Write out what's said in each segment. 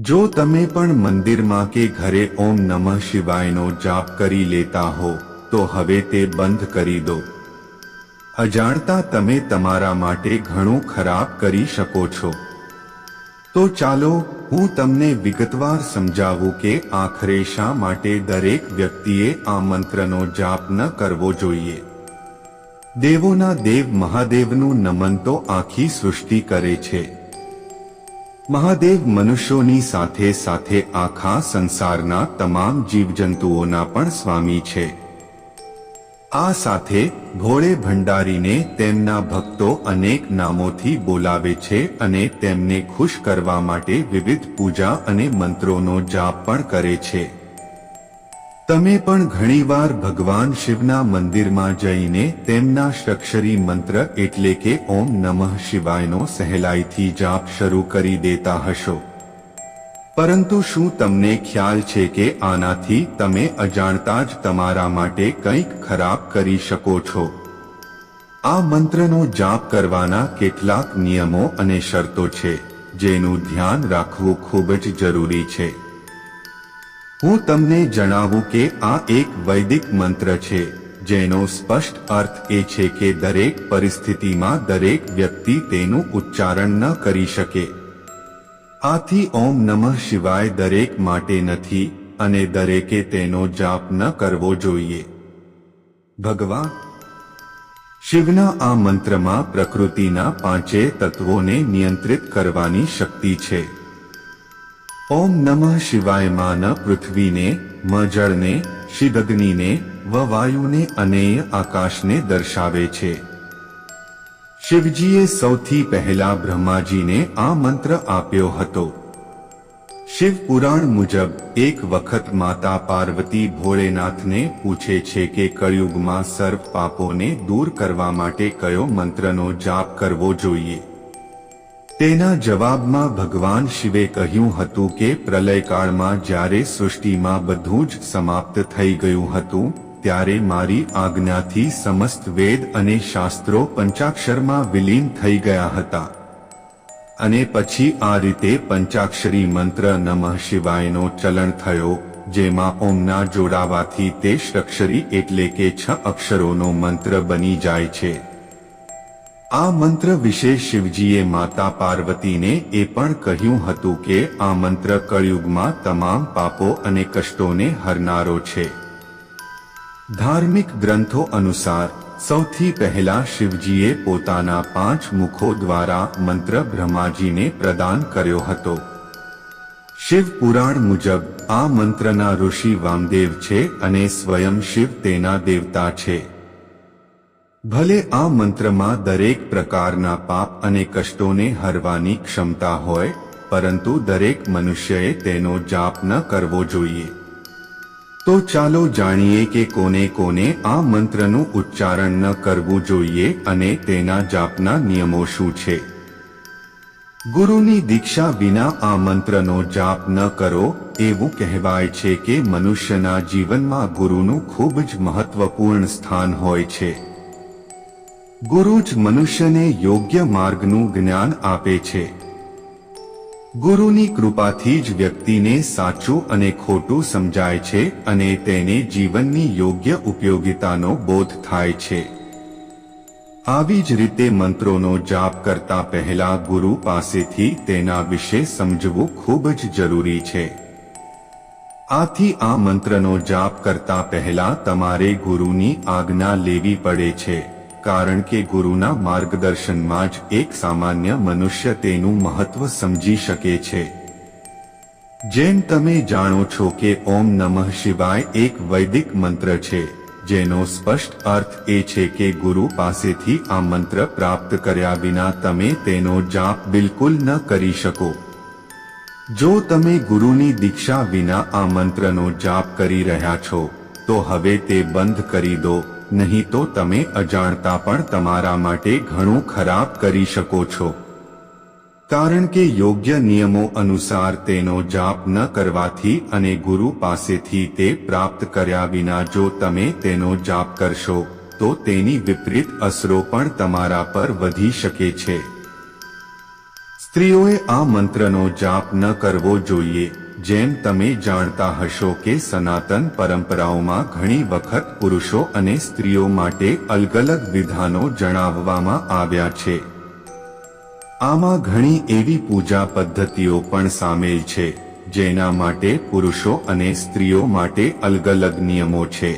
જો તમે પણ મંદિરમાં કે ઘરે ઓમ નમઃ શિવાયનો જાપ કરી લેતા હો, તો હવે તે બંધ કરી દો. અજાણતા તમે તમારા માટે ઘણું ખરાબ કરી શકો છો. તો ચાલો, હું તમને વિગતવાર સમજાવું કે આખરે શા માટે દરેક વ્યક્તિએ આ મંત્રનો જાપ ન કરવો જોઈએ. દેવોના દેવ મહાદેવનું નમન તો આખી સૃષ્ટિ કરે છે. મહાદેવ મનુષ્યોની સાથે સાથે આખા સંસારના તમામ જીવજંતુઓના પણ સ્વામી છે. આ સાથે ભોળે ભંડારીને તેમના ભક્તો અનેક નામોથી બોલાવે છે અને તેમને ખુશ કરવા માટે વિવિધ પૂજા અને મંત્રોનો જાપ પણ કરે છે. તમે પણ ઘણીવાર ભગવાન શિવના મંદિરમાં જઈને તેમના શક્ષરી મંત્ર એટલે કે ઓમ નમઃ શિવાયનો સહેલાઈથી જાપ શરૂ કરી દેતા હશો. પરંતુ શું તમને ખ્યાલ છે કે આનાથી તમે અજાણતા જ તમારા માટે કંઈક ખરાબ કરી શકો છો? આ મંત્રનો જાપ કરવાના કેટલાક નિયમો અને શરતો છે, જેનું ધ્યાન રાખવું ખૂબ જ જરૂરી છે. હું તમને જણાવું કે આ એક વૈદિક મંત્ર છે, જેનો સ્પષ્ટ અર્થ એ છે કે દરેક પરિસ્થિતિમાં દરેક વ્યક્તિ તેનું ઉચ્ચારણ ન કરી શકે. આથી ઓમ નમઃ શિવાય દરેક માટે નથી અને દરેકે તેનો જાપ ન કરવો જોઈએ. ભગવાન, શિવના આ મંત્રમાં પ્રકૃતિના પાંચે તત્વોને નિયંત્રિત કરવાની શક્તિ છે. ઓમ નમઃ શિવાયમાં પૃથ્વીને મ જળને શિદગ્નિને વ વાયુને અને આકાશને દર્શાવે છે. શિવજીએ સૌથી પહેલા બ્રહ્માજીને આ મંત્ર આપ્યો હતો. શિવ પુરાણ મુજબ એક વખત માતા પાર્વતી ભોળેનાથને પૂછે છે કે કળિયુગમાં સર્વ પાપોને દૂર કરવા માટે કયો મંત્રનો જાપ કરવો જોઈએ? તેના જવાબમાં ભગવાન શિવે કહ્યું હતું કે, પ્રલયકાળમાં જ્યારે સૃષ્ટિમાં બધું જ સમાપ્ત થઈ ગયું હતું, ત્યારે મારી આજ્ઞાથી સમસ્ત વેદ અને શાસ્ત્રો પંચાક્ષરમાં વિલીન થઈ ગયા હતા. અને પછી આ રીતે પંચાક્ષરી મંત્ર નમઃ શિવાયનો ચલણ થયો, જેમાં ઓમના જોડાવાથી તે ષક્ષરી એટલે કે છ અક્ષરોનો મંત્ર બની જાય છે. આ મંત્ર વિશે શિવજીએ માતા પાર્વતીને એ પણ કહ્યું હતું કે આ મંત્ર કળિયુગમાં તમામ પાપો અને કષ્ટોને હરનારો છે. ધાર્મિક ગ્રંથો અનુસાર, સૌથી પહેલા શિવજીએ પોતાના પાંચ મુખો દ્વારા મંત્ર બ્રહ્માજીને પ્રદાન કર્યો હતો. શિવ પુરાણ મુજબ, આ મંત્રના ઋષિ વામદેવ છે અને સ્વયં શિવ તેના દેવતા છે. ભલે આ મંત્રમાં દરેક પ્રકારના પાપ અને કષ્ટોને હરવાની ક્ષમતા હોય, પરંતુ દરેક મનુષ્યએ તેનો જાપ ન કરવો જોઈએ. તો ચાલો જાણીએ કે કોને કોને આ મંત્રનું ઉચ્ચારણ ન કરવું જોઈએ અને તેના જાપના નિયમો શું છે. ગુરુની દીક્ષા વિના આ મંત્રનો જાપ ન કરો, એવું કહેવાય છે કે મનુષ્યના જીવનમાં ગુરુનું ખૂબ જ મહત્વપૂર્ણ સ્થાન હોય છે. ગુરુ જ મનુષ્યને યોગ્ય માર્ગનું જ્ઞાન આપે છે. ગુરુની કૃપાથી જ વ્યક્તિને સાચું અને ખોટું સમજાય છે અને તેને જીવનની યોગ્ય ઉપયોગિતાનો બોધ થાય છે. આવી જ રીતે મંત્રોનો જાપ કરતા પહેલા ગુરુ પાસેથી તેના વિશે સમજવું ખૂબ જ જરૂરી છે. આથી આ મંત્રનો જાપ કરતા પહેલા તમારે ગુરુની આજ્ઞા લેવી પડે છે. કારણ કે ગુરુના માર્ગદર્શનમાં જ એક સામાન્ય મનુષ્ય તેનું મહત્વ સમજી શકે છે. જેમ તમે જાણો છો કે ઓમ નમઃ શિવાય એક વૈદિક મંત્ર છે, જેનો સ્પષ્ટ અર્થ એ છે કે ગુરુ પાસેથી આ મંત્ર પ્રાપ્ત કર્યા વિના તમે તેનો જાપ બિલકુલ ન કરી શકો. જો તમે ગુરુની દીક્ષા વિના આ મંત્રનો જાપ કરી રહ્યા છો, તો હવે તે બંધ કરી દો. નહીં તો તમે અજાણતા પણ તમારા માટે ઘણું ખરાબ કરી શકો છો. કારણ કે યોગ્ય નિયમો અનુસાર તેનો જાપ ન કરવાથી અને ગુરુ પાસેથી તે પ્રાપ્ત કર્યા વિના જો તમે તેનો જાપ કરશો, તો તેની વિપરીત અસરો પણ તમારા પર વધી શકે છે. સ્ત્રીઓએ આ મંત્રનો જાપ ન કરવો જોઈએ. જેમ તમે જાણતા હશો કે સનાતન પરંપરાઓમાં ઘણી વખત પુરુષો અને સ્ત્રીઓ માટે અલગ અલગ વિધાનો જણાવવામાં આવ્યા છે. આમાં ઘણી એવી પૂજા પદ્ધતિઓ પણ સામેલ છે, જેના માટે પુરુષો અને સ્ત્રીઓ માટે અલગ અલગ નિયમો છે.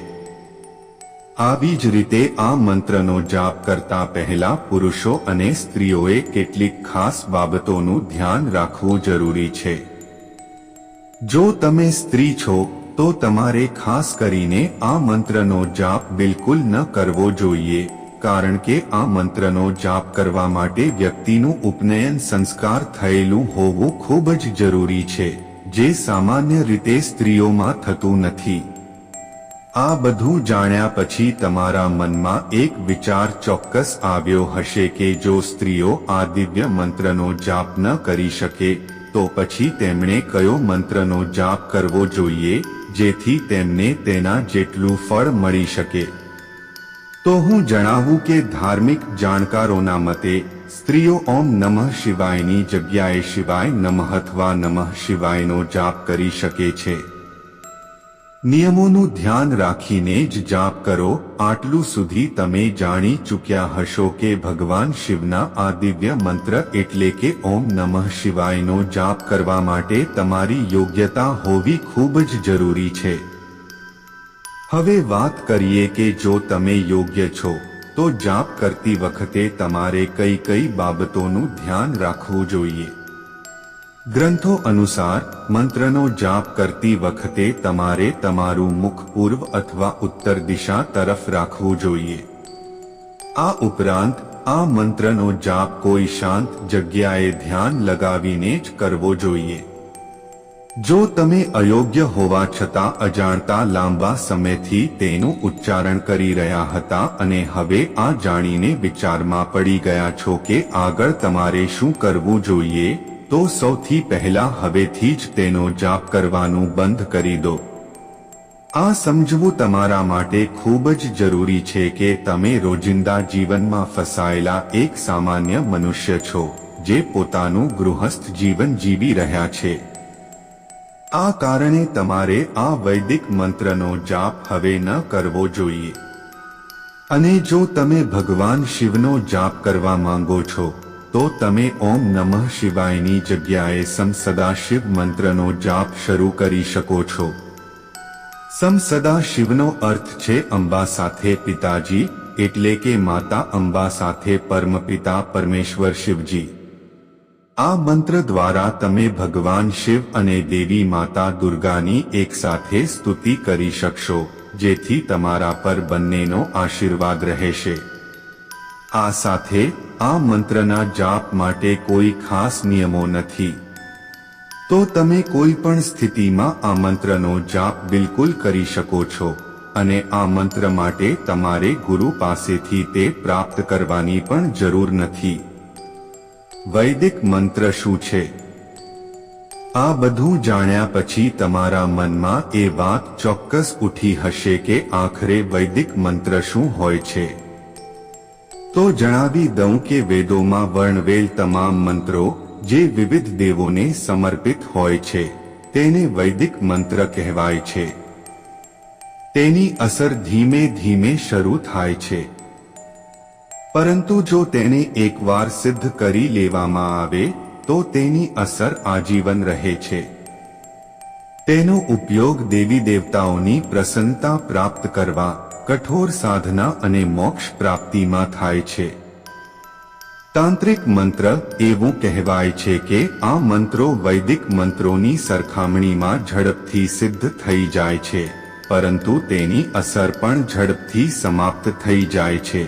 આવી જ રીતે આ મંત્રનો જાપ કરતા પહેલા પુરુષો અને સ્ત્રીઓએ કેટલીક ખાસ બાબતોનું ધ્યાન રાખવું જરૂરી છે. જો તમે સ્ત્રી છો, તો તમારે ખાસ કરીને આ મંત્રનો જાપ બિલકુલ ન કરવો જોઈએ, કારણ કે આ મંત્રનો જાપ કરવા માટે વ્યક્તિનું ઉપનયન સંસ્કાર થયેલું હોવું ખૂબ જ જરૂરી છે, જે સામાન્ય રીતે સ્ત્રીઓમાં થતું નથી. આ બધું જાણ્યા પછી તમારા મનમાં એક વિચાર ચોક્કસ આવ્યો હશે કે જો સ્ત્રીઓ આ દિવ્ય મંત્રનો જાપ ન કરી શકે તો પછી તેમણે કયો મંત્રનો જાપ કરવો જોઈએ, જેથી તેમને તેના જેટલું ફળ મળી શકે? તો હું જણાવું કે ધાર્મિક જાણકારોના મતે, સ્ત્રીઓ ઓમ નમઃ શિવાયની જગ્યાએ શિવાય નમઃ અથવા નમઃ શિવાયનો જાપ કરી શકે છે. નિયમોનું ધ્યાન રાખીને જ જાપ કરો. આટલું સુધી તમે જાણી ચૂક્યા હશો કે ભગવાન શિવના આ દિવ્ય મંત્ર એટલે કે ઓમ નમઃ શિવાયનો જાપ કરવા માટે તમારી યોગ્યતા હોવી ખૂબ જ જરૂરી છે. હવે વાત કરીએ કે જો તમે યોગ્ય છો, તો જાપ કરતી વખતે તમારે કઈ કઈ બાબતોનું ધ્યાન રાખવું જોઈએ? ગ્રંથો અનુસાર મંત્રનો જાપ કરતી વખતે તમારે તમારું મુખ પૂર્વ અથવા ઉત્તર દિશા તરફ રાખવું જોઈએ. આ ઉપરાંત, આ મંત્રનો જાપ કોઈ શાંત જગ્યાએ ધ્યાન લગાવીને જ કરવો જોઈએ. જો તમે અયોગ્ય હોવા છતાં અજાણતા લાંબા સમયથી તેનું ઉચ્ચારણ કરી રહ્યા હતા અને હવે આ જાણીને વિચારમાં પડી ગયા છો કે આગળ તમારે શું કરવું જોઈએ તો સૌથી પહેલા હવેથી જ તેનો જાપ કરવાનું બંધ કરી દો. આ સમજવું તમારા માટે ખૂબ જ જરૂરી છે કે તમે રોજિંદા જીવનમાં ફસાયેલા એક સામાન્ય મનુષ્ય છો, જે પોતાનું ગૃહસ્થ જીવન જીવી રહ્યા છે. આ કારણે તમારે આ વૈદિક મંત્રનો જાપ હવે ન કરવો જોઈએ. અને જો તમે ભગવાન શિવનો જાપ કરવા માંગો છો તો તમે ઓમ નમઃ શિવાયની જગ્યાએ સમસદા શિવ મંત્રનો જાપ શરૂ કરી શકો છો. સમસદા શિવનો અર્થ છે અંબા સાથે પિતાજી, એટલે કે માતા અંબા સાથે પરમપિતા પરમેશ્વર શિવજી. આ મંત્ર દ્વારા તમે ભગવાન શિવ અને દેવી માતા દુર્ગાની એકસાથે સ્તુતિ કરી શકશો, જેથી તમારા પર બંનેનો આશીર્વાદ રહેશે. આ સાથે આ મંત્રના જાપ માટે કોઈ ખાસ નિયમો નથી. તો તમે કોઈ પણ સ્થિતિમાં આ મંત્રનો જાપ બિલકુલ કરી શકો છો અને આ મંત્ર માટે તમારે ગુરુ પાસેથી તે પ્રાપ્ત કરવાની પણ જરૂર નથી. વૈદિક મંત્ર શું છે? આ બધું જાણ્યા પછી તમારા મનમાં એ વાત ચોક્કસ ઉઠી હશે કે આખરે વૈદિક મંત્ર શું હોય છે. તો જણાવી દઉં કે વેદોમાં વર્ણવેલ તમામ મંત્રો જે વિવિધ દેવોને સમર્પિત હોય છે, તેને વૈદિક મંત્ર કહેવાય છે. તેની અસર ધીમે ધીમે શરૂ થાય છે. પરંતુ જો તેને એકવાર સિદ્ધ કરી લેવામાં આવે, તો તેની અસર આજીવન રહે છે. તેનો ઉપયોગ દેવી દેવતાઓની પ્રસન્નતા પ્રાપ્ત કરવા કઠોર સાધના અને મોક્ષ પ્રાપ્તિમાં થાય છે. તાંત્રિક મંત્ર એવું કહેવાય છે કે આ મંત્રો વૈદિક મંત્રોની સરખામણીમાં ઝડપથી સિદ્ધ થઈ જાય છે, પરંતુ તેની અસર પણ ઝડપથી સમાપ્ત થઈ જાય છે.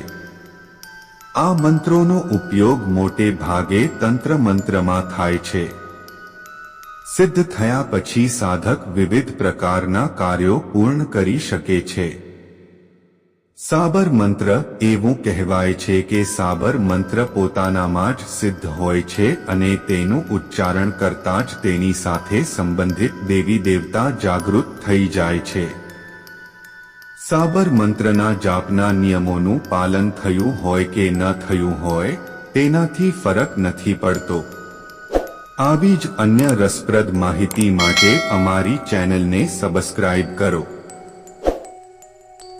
આ મંત્રોનો ઉપયોગ મોટે ભાગે તંત્ર મંત્રમાં થાય છે. સિદ્ધ થયા પછી સાધક વિવિધ પ્રકારના કાર્યો પૂર્ણ કરી શકે છે. સાબર મંત્ર એવું કહેવાય છે કે સાબર મંત્ર પોતાનામાં જ સિદ્ધ હોય છે અને તેનું ઉચ્ચારણ કરતા જ તેની સાથે સંબંધિત દેવી દેવતા જાગૃત થઈ જાય છે. સાબર મંત્રના જાપના નિયમોનું પાલન થયું હોય કે ન થયું હોય, તેનાથી ફરક નથી પડતો. આવી જ અન્ય રસપ્રદ માહિતી માટે અમારી ચેનલને સબસ્ક્રાઇબ કરો.